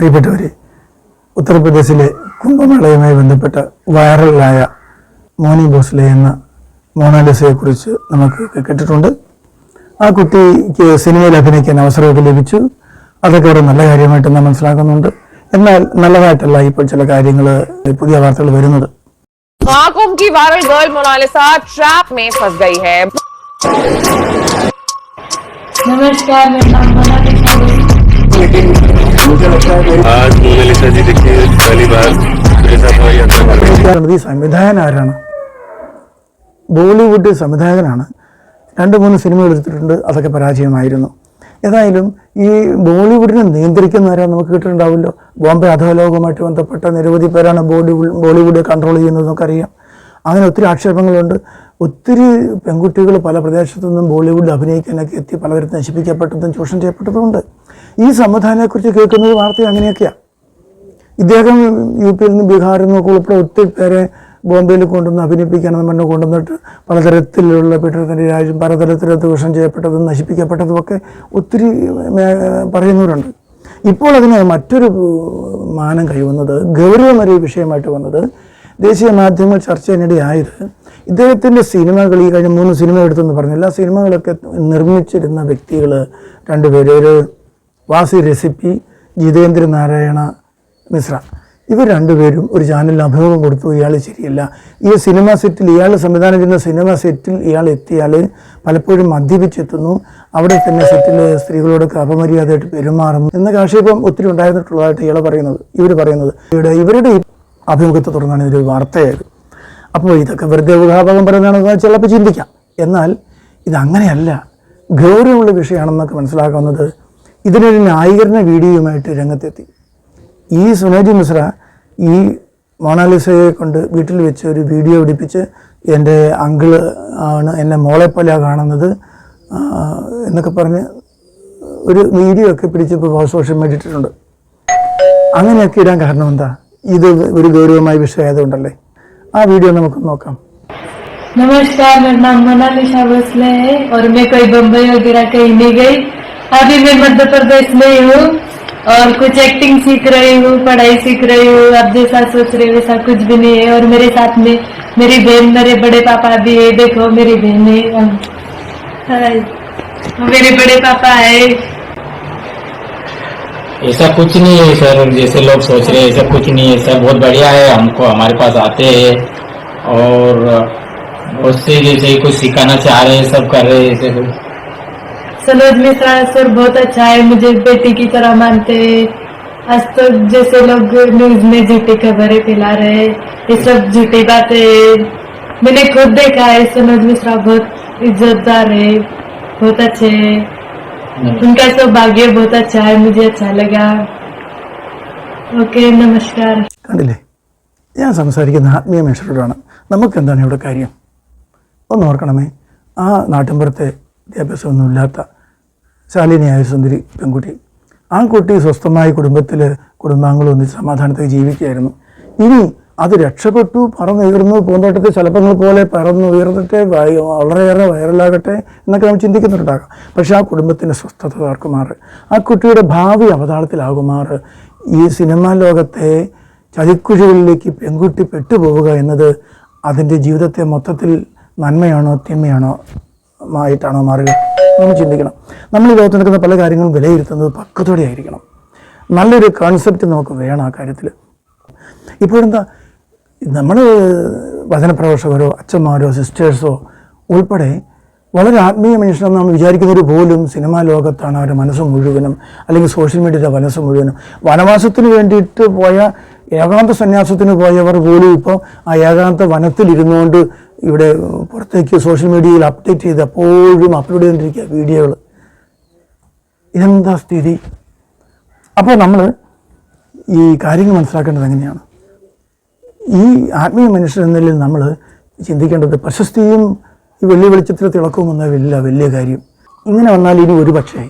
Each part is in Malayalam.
പ്രിയപ്പെട്ടവർ ഉത്തർപ്രദേശിലെ കുംഭമേളയുമായി ബന്ധപ്പെട്ട വൈറലായ മോനി ബോസ്ലെ എന്ന മോണാലിസയെക്കുറിച്ച് നമുക്ക് കേട്ടിട്ടുണ്ട്. ആ കുട്ടിക്ക് സിനിമയിൽ അഭിനയിക്കാൻ അവസരമൊക്കെ ലഭിച്ചു. അതൊക്കെ ഒരു നല്ല കാര്യമായിട്ട് നാം മനസ്സിലാക്കുന്നുണ്ട്. എന്നാൽ നല്ലതായിട്ടല്ല ഇപ്പോൾ ചില കാര്യങ്ങൾ പുതിയ വാർത്തകൾ വരുന്നത്. നമസ്കാരം ഈ സംവിധായകൻ ആരാണ് ബോളിവുഡ് സംവിധായകനാണ്. രണ്ട് മൂന്ന് സിനിമ എടുത്തിട്ടുണ്ട് അതൊക്കെ പരാജയമായിരുന്നു. ഏതായാലും ഈ ബോളിവുഡിനെ നിയന്ത്രിക്കുന്നവരാ നമുക്ക് കിട്ടിയിട്ടുണ്ടാവുമല്ലോ ബോംബെ അധോലോകവുമായിട്ട് ബന്ധപ്പെട്ട നിരവധി പേരാണ് ബോളിവുഡ് ബോളിവുഡ് കൺട്രോൾ ചെയ്യുന്നത് നമുക്കറിയാം. അങ്ങനെ ഒത്തിരി ആക്ഷേപങ്ങളുണ്ട്. ഒത്തിരി പെൺകുട്ടികൾ പല പ്രദേശത്തു നിന്നും ബോളിവുഡിൽ അഭിനയിക്കാനൊക്കെ എത്തി പലതരത്തിൽ നശിപ്പിക്കപ്പെട്ടതും ചൂഷണം ചെയ്യപ്പെട്ടതുമുണ്ട് സംവിധാനത്തെക്കുറിച്ച് കേൾക്കുന്നത് വാർത്ത അങ്ങനെയൊക്കെയാണ് ഇദ്ദേഹം യു പിയിൽ നിന്ന് ബീഹാറിൽ നിന്നൊക്കെ ഉൾപ്പെടെ ഒത്തിരി പേരെ ബോംബെയിൽ കൊണ്ടുവന്ന് അഭിനയിപ്പിക്കാനെന്ന് പറഞ്ഞു കൊണ്ടുവന്നിട്ട് പലതരത്തിലുള്ള പീഡനത്തിന്റെ രാജ്യം പലതരത്തിൽ ദൂഷണം ചെയ്യപ്പെട്ടതും നശിപ്പിക്കപ്പെട്ടതും ഒക്കെ ഒത്തിരി പറയുന്നവരുണ്ട്. ഇപ്പോൾ അതിന് മറ്റൊരു മാനം കഴിവുന്നത് ഗൗരവമേറിയ വിഷയമായിട്ട് വന്നത് ദേശീയ മാധ്യമങ്ങൾ ചർച്ച ചെയ്യാനിടയായത് ഇദ്ദേഹത്തിന്റെ സിനിമകൾ ഈ കഴിഞ്ഞ മൂന്ന് സിനിമ എടുത്തെന്ന് പറഞ്ഞില്ല. സിനിമകളൊക്കെ നിർമ്മിച്ചിരുന്ന വ്യക്തികൾ രണ്ടുപേര്. ഒരു വാസി റെസിപ്പി ജിതേന്ദ്ര നാരായണ മിശ്ര. ഇവർ രണ്ടുപേരും ഒരു ചാനലിൽ അഭിമുഖം കൊടുത്തു ഇയാൾ ശരിയല്ല. ഈ സിനിമ സെറ്റിൽ ഇയാൾ സംവിധാനം ചെയ്യുന്ന സിനിമ സെറ്റിൽ ഇയാൾ എത്തിയാൽ പലപ്പോഴും മദ്യപിച്ചെത്തുന്നു. അവിടെ തന്നെ സെറ്റിൽ സ്ത്രീകളോടൊക്കെ അപമര്യാദയായിട്ട് പെരുമാറുന്നു. എന്ന ആക്ഷേപം ഒത്തിരി ഉണ്ടായിരുന്നിട്ടുള്ളതായിട്ട് ഇയാൾ പറയുന്നത് ഇവർ പറയുന്നത്. ഇവിടെ ഇവരുടെ അഭിമുഖത്തെ തുടർന്നാണ് ഇതൊരു വാർത്തയായത്. അപ്പോൾ ഇതൊക്കെ വെറുതെ ഊഹാഭാഗം പറയുന്നതാണെന്ന് ചിലപ്പോൾ ചിന്തിക്കാം. എന്നാൽ ഇതങ്ങനെയല്ല. ഗൗരവമുള്ള വിഷയമാണെന്നൊക്കെ മനസ്സിലാക്കുന്നത് ഇതിനൊരു ന്യായീകരണ വീഡിയോയുമായിട്ട് രംഗത്തെത്തി ഈ സുനേജി മിശ്ര ഈ മൊണാലിസയെ കൊണ്ട് വീട്ടിൽ വെച്ച് ഒരു വീഡിയോ പിടിപ്പിച്ച് എൻ്റെ അങ്കിള് ആണ് എന്നെ മോളെ പോലെ കാണുന്നത് ആ, എന്നൊക്കെ പറഞ്ഞ് ഒരു വീഡിയോ ഒക്കെ പിടിച്ചപ്പോൾ സോഷ്യൽ മീഡിയ ഇട്ടിട്ടുണ്ട് അങ്ങനെയൊക്കെ ഇടാൻ കാരണം എന്താ ഇത് ഒരു ഗൗരവമായ വിഷയമായതുകൊണ്ടല്ലേ ആ വീഡിയോ നമുക്ക് നോക്കാം नमस्कार मेरा नाम मोनालिसा भोसले है और मैं कोई बम्बई वगैरह कहीं नहीं गई अभी मैं मध्य प्रदेश में हूँ। और कुछ एक्टिंग सीख रही हूँ, पढ़ाई सीख रही हूँ। अब जैसा सोच रही हूँ, वैसा कुछ भी नहीं है। और मेरे साथ में मेरी बहन, मेरे बड़े पापा भी है। देखो, मेरी बहन है। मेरे बड़े पापा है। ऐसा कुछ नहीं है सर। जैसे लोग सोच रहे हैं, ऐसा कुछ नहीं है। सर, बहुत बढ़िया है। हमको, हमारे पास आते हैं। और बहुत से जैसे कुछ सिखाना चाह रहे हैं, सब कर रहे हैं। ऐसे कुछ सनोज मिश्रा सर बहुत अच्छा है मुझे बेटी की तरह मानते हैं आज तक जैसे लोग न्यूज में झूठी खबरें फैला रहे हैं ये सब झूठी बातें हैं मैंने खुद देखा है सनोज मिश्रा बहुत इज्जतदार है बहुत अच्छे हैं उनका सौभाग्य बहुत अच्छा है मुझे अच्छा लगा ओके नमस्कार കണ്ടില്ലേ ഞാൻ സംസാരിക്കുന്ന ആത്മീയ മനുഷ്യരോടാണ് നമുക്ക് എന്താണ് ഇവിടെ കാര്യം ഒന്ന് ഓർക്കണമേ ആ നാട്ടിൻപുറത്തെ വിദ്യാഭ്യാസമൊന്നുമില്ലാത്ത ശാലിനിയായ സുന്ദരി പെൺകുട്ടി. ആ കുട്ടി സ്വസ്ഥമായ കുടുംബത്തിൽ കുടുംബാംഗങ്ങളും ഒന്നിച്ച് സമാധാനത്തിൽ ജീവിക്കുകയായിരുന്നു. ഇനി അത് രക്ഷപ്പെട്ടു പറന്നുയർന്നു പൂന്തോട്ടത്തിൽ ശലഭങ്ങൾ പോലെ പറന്ന് ഉയർന്നിട്ട് വളരെയേറെ വൈറലാകട്ടെ എന്നൊക്കെ നമ്മൾ ചിന്തിക്കുന്നുണ്ടാകാം. പക്ഷേ ആ കുടുംബത്തിന്റെ സ്വസ്ഥത തകർക്കുമാറ് ആ കുട്ടിയുടെ ഭാവി അവതാളത്തിലാകുമാറ്? ഈ സിനിമാ ലോകത്തെ ചതിക്കുഴികളിലേക്ക് പെൺകുട്ടി പെട്ടുപോവുക എന്നത് അതിന്റെ ജീവിതത്തെ മൊത്തത്തിൽ നന്മയാണോ തിന്മയാണോ ആയിട്ടാണോ മാറുക? നമ്മൾ ചിന്തിക്കണം. നമ്മൾ ഈ ലോകത്ത് നിൽക്കുന്ന പല കാര്യങ്ങളും വിലയിരുത്തുന്നത് പക്കത്തോടെ ആയിരിക്കണം. നല്ലൊരു കോൺസെപ്റ്റ് നമുക്ക് വേണം ആ കാര്യത്തിൽ. ഇപ്പോഴെന്താ നമ്മൾ വചനപ്രവേശകരോ അച്ഛന്മാരോ സിസ്റ്റേഴ്സോ ഉൾപ്പെടെ വളരെ ആത്മീയ മനുഷ്യനെന്ന് നമ്മൾ വിചാരിക്കുന്നവർ പോലും സിനിമാ ലോകത്താണ് അവരുടെ മനസ്സ് മുഴുവനും അല്ലെങ്കിൽ സോഷ്യൽ മീഡിയയുടെ മനസ്സ് മുഴുവനും. വനവാസത്തിന് വേണ്ടിയിട്ട് പോയ ഏകാന്ത സന്യാസത്തിന് പോയവർ പോലും ഇപ്പോൾ ആ ഏകാന്ത വനത്തിൽ ഇരുന്നുകൊണ്ട് ഇവിടെ പുറത്തേക്ക് സോഷ്യൽ മീഡിയയിൽ അപ്ഡേറ്റ് ചെയ്ത് എപ്പോഴും അപ്ലോഡ് ചെയ്തുകൊണ്ടിരിക്കുക വീഡിയോകൾ. ഇതെന്താ സ്ഥിതി? അപ്പോൾ നമ്മൾ ഈ കാര്യങ്ങൾ മനസ്സിലാക്കേണ്ടത് എങ്ങനെയാണ്? ഈ ആത്മീയ മനുഷ്യർ എന്നതിൽ നമ്മൾ ചിന്തിക്കേണ്ടത് പ്രശസ്തിയും ഈ വലിയ വെളിച്ചത്തിൽ തിളക്കവും വലിയ വലിയ കാര്യം. ഇങ്ങനെ വന്നാൽ ഇനി ഒരു പക്ഷേ.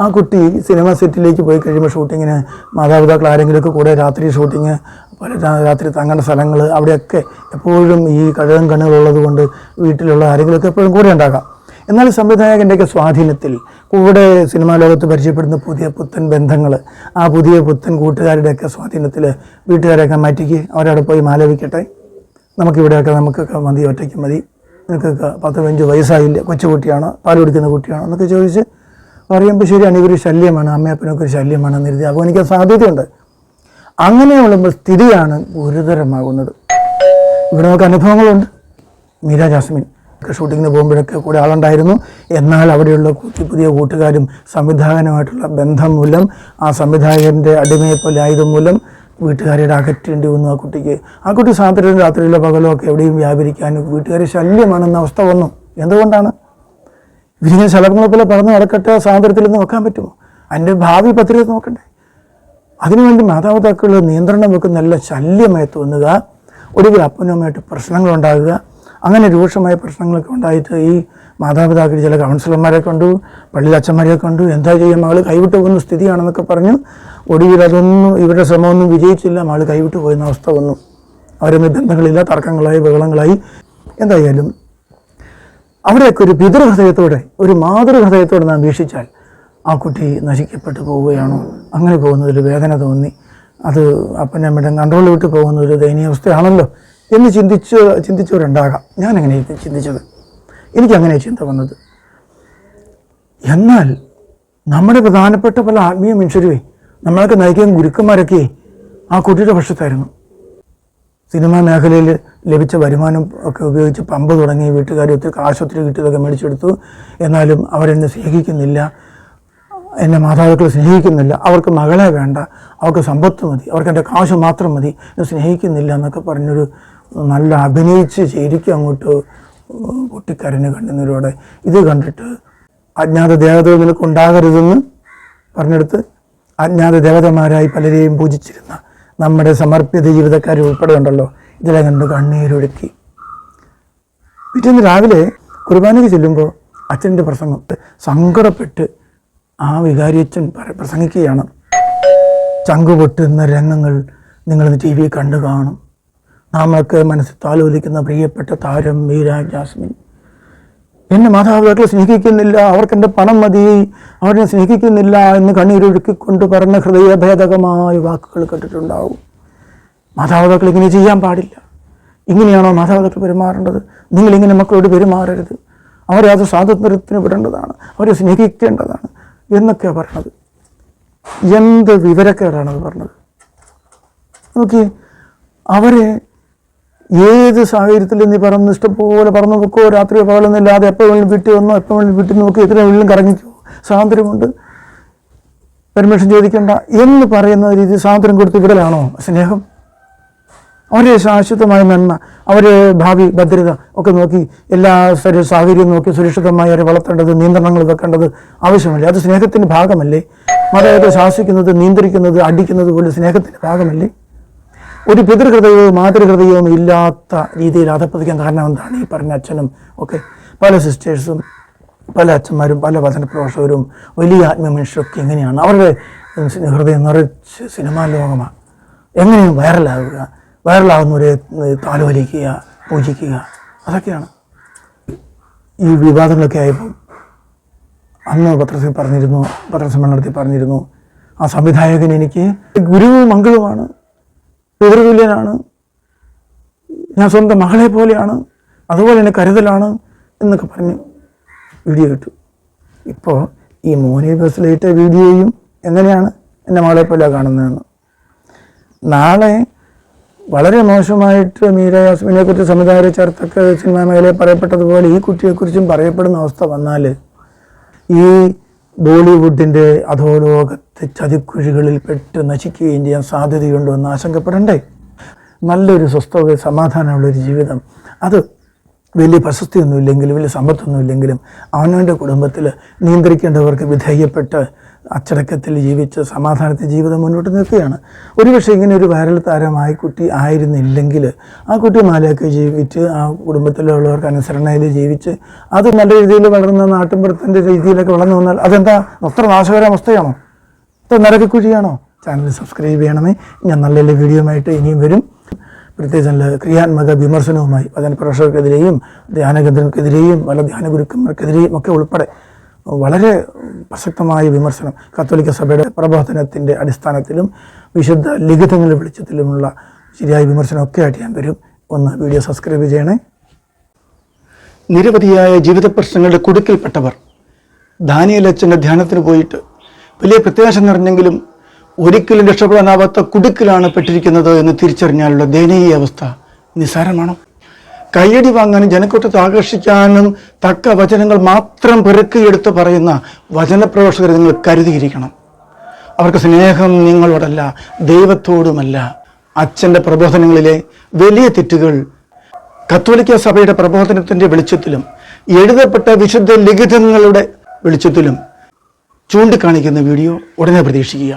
ആ കുട്ടി സിനിമ സെറ്റിലേക്ക് പോയി കഴിയുമ്പോൾ ഷൂട്ടിങ്ങിന് മാതാപിതാക്കൾ ആരെങ്കിലുമൊക്കെ കൂടെ രാത്രി ഷൂട്ടിങ് പല രാത്രി തങ്ങുന്ന സ്ഥലങ്ങൾ അവിടെയൊക്കെ എപ്പോഴും ഈ കഴുകൻ കണ്ണുകളുള്ളത് കൊണ്ട് വീട്ടിലുള്ള ആരെങ്കിലുമൊക്കെ എപ്പോഴും കൂടെ ഉണ്ടാകാം. എന്നാൽ സംവിധായകന്റെയൊക്കെ സ്വാധീനത്തിൽ കൂടെ സിനിമാ ലോകത്ത് പരിചയപ്പെടുന്ന പുതിയ പുത്തൻ ബന്ധങ്ങൾ ആ പുതിയ പുത്തൻ കൂട്ടുകാരുടെയൊക്കെ സ്വാധീനത്തിൽ വീട്ടുകാരെയൊക്കെ മാറ്റിക്ക് അവരവിടെ പോയി മാലപിക്കട്ടെ നമുക്കിവിടെയൊക്കെ നമുക്കൊക്കെ മതി ഒറ്റയ്ക്ക് മതി. നിനക്കൊക്കെ പത്ത് പതിനഞ്ച് വയസ്സായില്ല കൊച്ചുകുട്ടിയാണോ പാൽ കുടിക്കുന്ന കുട്ടിയാണോ എന്നൊക്കെ ചോദിച്ച് പറയുമ്പോൾ ശരിയാണ് ഇവർ ശല്യമാണ് അമ്മയപ്പനൊക്കെ ഒരു ശല്യമാണെന്ന് അപ്പോൾ എനിക്ക് സാധ്യതയുണ്ട്. അങ്ങനെയുള്ള സ്ഥിതിയാണ് ഗുരുതരമാകുന്നത്. ഇവിടെ നമുക്ക് അനുഭവങ്ങളുണ്ട്. മീര ജാസ്മിൻ ഷൂട്ടിങ്ങിന് പോകുമ്പോഴൊക്കെ കൂടെ ആളുണ്ടായിരുന്നു. എന്നാൽ അവിടെയുള്ള പുതിയ കൂട്ടുകാരും സംവിധായകനുമായിട്ടുള്ള ബന്ധം മൂലം ആ സംവിധായകന്റെ അടിമയെ പോലെ ആയതും മൂലം വീട്ടുകാരുടെ അകറ്റേണ്ടി വന്നു ആ കുട്ടിക്ക്. ആ കുട്ടി സാധനം രാത്രിയിലോ പകലോ ഒക്കെ എവിടെയും വ്യാപരിക്കാനും വീട്ടുകാരെ ശല്യമാണെന്ന അവസ്ഥ വന്നു. എന്തുകൊണ്ടാണ്? ഇവരിങ്ങനെ ശലഭങ്ങളെ പോലെ പറഞ്ഞു നടക്കട്ടെ സ്വാതന്ത്ര്യത്തിൽ നോക്കാൻ പറ്റുമോ? അതിന്റെ ഭാവി പത്രിക നോക്കണ്ടേ? അതിനുവേണ്ടി മാതാപിതാക്കൾ നിയന്ത്രണം വെക്കുന്ന നല്ല ശല്യമായി തോന്നുക ഒടുവിൽ അപ്പനുമായിട്ട് പ്രശ്നങ്ങളുണ്ടാകുക അങ്ങനെ രൂക്ഷമായ പ്രശ്നങ്ങളൊക്കെ ഉണ്ടായിട്ട് ഈ മാതാപിതാക്കൾ ചില കൗൺസിലർമാരെ കണ്ടു പള്ളിയിൽ അച്ഛന്മാരെ കണ്ടു എന്താ ചെയ്യുക മകൾ കൈവിട്ട് പോകുന്ന സ്ഥിതിയാണെന്നൊക്കെ പറഞ്ഞു ഒടുവിൽ അതൊന്നും ഇവരുടെ ശ്രമമൊന്നും വിജയിച്ചില്ല മകൾ കൈവിട്ട് പോയിരുന്ന അവസ്ഥ വന്നു. അവരൊന്നും ബന്ധങ്ങളില്ല തർക്കങ്ങളായി ബഹളങ്ങളായി. എന്തായാലും അവിടെയൊക്കെ ഒരു പിതൃഹൃദയത്തോടെ ഒരു മാതൃഹൃദയത്തോടെ നാം വീക്ഷിച്ചാൽ ആ കുട്ടി നശിക്കപ്പെട്ടു പോവുകയാണോ? അങ്ങനെ പോകുന്നതിൽ വേദന തോന്നി. അത് അപ്പനമ്മയുടെ കൺട്രോൾ വിട്ട് പോകുന്ന ഒരു ദയനീയാവസ്ഥയാണല്ലോ എന്ന് ചിന്തിച്ച് ചിന്തിച്ചവരുണ്ടാകാം. ഞാൻ അങ്ങനെ ചിന്തിച്ചത്. എനിക്കങ്ങനെ ചിന്ത വന്നത്. എന്നാൽ നമ്മുടെ പ്രധാനപ്പെട്ട പല ആത്മീയ മനുഷ്യരുവേ നമ്മളൊക്കെ നയിക്കാൻ ഗുരുക്കന്മാരൊക്കെ ആ കുട്ടിയുടെ പക്ഷത്തായിരുന്നു. സിനിമാ മേഖലയിൽ ലഭിച്ച വരുമാനം ഒക്കെ ഉപയോഗിച്ച് പമ്പ് തുടങ്ങി വീട്ടുകാർ ഒത്തിരി കാശ് കിട്ടിയതൊക്കെ മേടിച്ചെടുത്തു. എന്നാലും അവരെന്നെ സ്നേഹിക്കുന്നില്ല. എന്നെ മാതാപിതാക്കൾ സ്നേഹിക്കുന്നില്ല. അവർക്ക് മകളെ വേണ്ട. അവർക്ക് സമ്പത്ത് മതി. അവർക്ക് എന്റെ കാശ് മാത്രം മതി. എന്നെ സ്നേഹിക്കുന്നില്ല എന്നൊക്കെ പറഞ്ഞൊരു നല്ല അഭിനയിച്ച് ശരിക്കും അങ്ങോട്ട് പൊട്ടിക്കരഞ്ഞ് കണ്ണുനീരോടെ. ഇത് കണ്ടിട്ട് അജ്ഞാത ദേവതകൾ നിനക്ക് ഉണ്ടാകരുതെന്ന് പറഞ്ഞെടുത്ത് അജ്ഞാത ദേവതമാരായി പലരെയും പൂജിച്ചിരുന്ന നമ്മുടെ സമർപ്പിത ജീവിതക്കാർ ഉൾപ്പെടെ ഉണ്ടല്ലോ. ഇതിലെ കണ്ട് കണ്ണീരൊഴുക്കി. പിറ്റേന്ന് രാവിലെ കുർബാനയ്ക്ക് ചെല്ലുമ്പോൾ അച്ഛന്റെ പ്രസംഗം സങ്കടപ്പെട്ട് ആ വികാരിയച്ഛൻ പ്രസംഗിക്കുകയാണ്. ചങ്കുപൊട്ടുന്ന രംഗങ്ങൾ നിങ്ങൾ ടി വി കണ്ടു കാണും. നാമൊക്കെ മനസ്സിൽ താലോലിക്കുന്ന പ്രിയപ്പെട്ട താരം മീര ജാസ്മിൻ. എന്നെ മാതാപിതാക്കളെ സ്നേഹിക്കുന്നില്ല അവർക്ക് എന്റെ പണം മതി അവരെ സ്നേഹിക്കുന്നില്ല എന്ന് കണ്ണീരൊഴുക്കിക്കൊണ്ട് പറഞ്ഞ ഹൃദയഭേദകമായ വാക്കുകൾ കേട്ടിട്ടുണ്ടാവും. മാതാപിതാക്കൾ ഇങ്ങനെ ചെയ്യാൻ പാടില്ല. ഇങ്ങനെയാണോ മാതാപിതാക്കൾ പെരുമാറേണ്ടത്? നിങ്ങളിങ്ങനെ മക്കളോട് പെരുമാറരുത്. അവരെ അത് സ്വാതന്ത്ര്യത്തിന് വിടേണ്ടതാണ്. അവരെ സ്നേഹിക്കേണ്ടതാണ്. എന്നൊക്കെയാണ് പറഞ്ഞത്. എന്ത് വിവരക്കേടാണത് പറഞ്ഞത്? നോക്കി അവരെ ഏത് സാഹചര്യത്തിൽ നീ പറന്ന് ഇഷ്ടംപോലെ പറന്ന് രാത്രി രാത്രിയോ പകലൊന്നുമില്ലാതെ എപ്പോൾ വേണമെങ്കിലും വീട്ടിൽ വന്നോ എപ്പോൾ വേണമെങ്കിലും വീട്ടിൽ നോക്കി എത്ര വേണമെങ്കിലും കറങ്ങിക്കോ സ്വാതന്ത്ര്യമുണ്ട്. പെർമിഷൻ ചോദിക്കേണ്ട എന്ന് പറയുന്ന രീതി സ്വാതന്ത്ര്യം കൊടുത്ത് വിടലാണോ സ്നേഹം? അവരെ ശാശ്വതമായ നന്മ അവരെ ഭാവി ഭദ്രത ഒക്കെ നോക്കി എല്ലാ സാഹചര്യവും നോക്കി സുരക്ഷിതമായി അവരെ വളർത്തേണ്ടത് നിയന്ത്രണങ്ങൾ വെക്കേണ്ടത് ആവശ്യമല്ലേ? അത് സ്നേഹത്തിന്റെ ഭാഗമല്ലേ? മതത്തെ ശാസിക്കുന്നത് നിയന്ത്രിക്കുന്നത് അടിക്കുന്നത് പോലെ സ്നേഹത്തിന്റെ ഭാഗമല്ലേ? ഒരു പിതൃഹൃദയവും മാതൃഹൃദയവും ഇല്ലാത്ത രീതിയിൽ അധപ്പതിക്കാൻ കാരണം എന്താണ്? ഈ പറഞ്ഞ അച്ഛനും ഒക്കെ പല സിസ്റ്റേഴ്സും പല അച്ഛന്മാരും പല വചന പ്രഭാഷകരും വലിയ ആത്മമനുഷ്യരൊക്കെ എങ്ങനെയാണ്? അവരുടെ ഹൃദയം നിറച്ച് സിനിമാ ലോകമാണ്. എങ്ങനെയും വൈറലാവുക വൈറലാവുന്നവരെ താലോലിക്കുക പൂജിക്കുക അതൊക്കെയാണ്. ഈ വിവാദങ്ങളൊക്കെ ആയപ്പോൾ അന്ന് പത്രത്തിൽ പറഞ്ഞിരുന്നു പത്രസമ്മേളനത്തിൽ പറഞ്ഞിരുന്നു ആ സംവിധായകൻ എനിക്ക് ഗുരുവും മംഗളുമാണ് പിതൃതുല്യനാണ് ഞാൻ സ്വന്തം മകളെ പോലെയാണ് അതുപോലെ തന്നെ കരുതലാണ് എന്നൊക്കെ പറഞ്ഞ് വീഡിയോ ഇട്ടു. ഇപ്പോൾ ഈ മോനി ബസ്സിലിട്ട വീഡിയോയും എങ്ങനെയാണ് എന്റെ മകളെ പോലെ കാണുന്നതെന്ന്. നാളെ വളരെ മോശമായിട്ട് മീര യാസ്മിനെ കുറിച്ച് സംവിധായകരെ ചേർത്തൊക്കെ സിനിമാ മേഖലയിൽ പറയപ്പെട്ടതുപോലെ ഈ കുട്ടിയെക്കുറിച്ചും പറയപ്പെടുന്ന അവസ്ഥ വന്നാൽ ഈ ബോളിവുഡിന്റെ അധോലോകത്തെ ചതിക്കുഴികളിൽ പെട്ട് നശിക്കുകയും ചെയ്യാൻ സാധ്യതയുണ്ടോ എന്ന് ആശങ്കപ്പെടണ്ടേ? നല്ലൊരു സ്വസ്ഥത സമാധാനമുള്ളൊരു ജീവിതം. അത് വലിയ പ്രശസ്തിയൊന്നുമില്ലെങ്കിലും വലിയ സമ്പത്തൊന്നുമില്ലെങ്കിലും അവനവന്റെ കുടുംബത്തിൽ നിയന്ത്രിക്കേണ്ടവർക്ക് വിധേയപ്പെട്ട് അച്ചടക്കത്തിൽ ജീവിച്ച് സമാധാനത്തിൽ ജീവിതം മുന്നോട്ട് നിൽക്കുകയാണ്. ഒരുപക്ഷെ ഇങ്ങനെ ഒരു വൈറൽ താരമായി കുട്ടി ആയിരുന്നില്ലെങ്കിൽ ആ കുട്ടി മാലയൊക്കെ ജീവിച്ച് ആ കുടുംബത്തിലുള്ളവർക്ക് അനുസരണയിൽ ജീവിച്ച് അത് നല്ല രീതിയിൽ വളർന്ന നാട്ടിൻപുറത്തിന്റെ രീതിയിലൊക്കെ വളർന്നു വന്നാൽ അതെന്താ? അത്ര നാശകര അവസ്ഥയാണോ? ഇത്ര നരകക്കുഴിയാണോ? ചാനൽ സബ്സ്ക്രൈബ് ചെയ്യണമേ. ഞാൻ നല്ല നല്ല വീഡിയോയുമായിട്ട് ഇനിയും വരും. പ്രത്യേകിച്ച് നല്ല ക്രിയാത്മക വിമർശനവുമായി അതിന് പ്രേക്ഷകർക്കെതിരെയും ധ്യാനകേന്ദ്രങ്ങൾക്കെതിരെയും പല ധ്യാന ഗുരുക്കന്മാർക്കെതിരെയും ഒക്കെ ഉൾപ്പെടെ വളരെ പ്രസക്തമായ വിമർശനം കത്തോലിക്ക സഭയുടെ പ്രബോധനത്തിന്റെ അടിസ്ഥാനത്തിലും വിശുദ്ധ ലിഖിതങ്ങളുടെ വെളിച്ചത്തിലുമുള്ള ശരിയായ വിമർശനമൊക്കെ ആയിട്ട് ഞാൻ വരും. ഒന്ന് വീഡിയോ സബ്സ്ക്രൈബ് ചെയ്യണേ. നിരവധിയായ ജീവിത പ്രശ്നങ്ങളുടെ കുടുക്കിൽപ്പെട്ടവർ ധാനിയലച്ഛന്റെ ധ്യാനത്തിന് പോയിട്ട് വലിയ പ്രത്യാശ നിറഞ്ഞെങ്കിലും ഒരിക്കലും രക്ഷപ്പെടാനാവാത്ത കുടുക്കിലാണ് പെട്ടിരിക്കുന്നത് എന്ന് തിരിച്ചറിഞ്ഞാലുള്ള ദയനീയ അവസ്ഥ നിസ്സാരമാണോ? കയ്യടി വാങ്ങാനും ജനക്കൂട്ടത്തെ ആകർഷിക്കാനും തക്ക വചനങ്ങൾ മാത്രം പെറുക്കിയെടുത്ത് പറയുന്ന വചനപ്രവേശകരെ നിങ്ങൾ കരുതിയിരിക്കണം. അവർക്ക് സ്നേഹം നിങ്ങളോടല്ല ദൈവത്തോടുമല്ല. അച്ഛന്റെ പ്രബോധനങ്ങളിലെ വലിയ തെറ്റുകൾ കത്തോലിക്ക സഭയുടെ പ്രബോധനത്തിന്റെ വെളിച്ചത്തിലും എഴുതപ്പെട്ട വിശുദ്ധ ലിഖിതങ്ങളുടെ വെളിച്ചത്തിലും ചൂണ്ടിക്കാണിക്കുന്ന വീഡിയോ ഉടനെ പ്രതീക്ഷിക്കുക.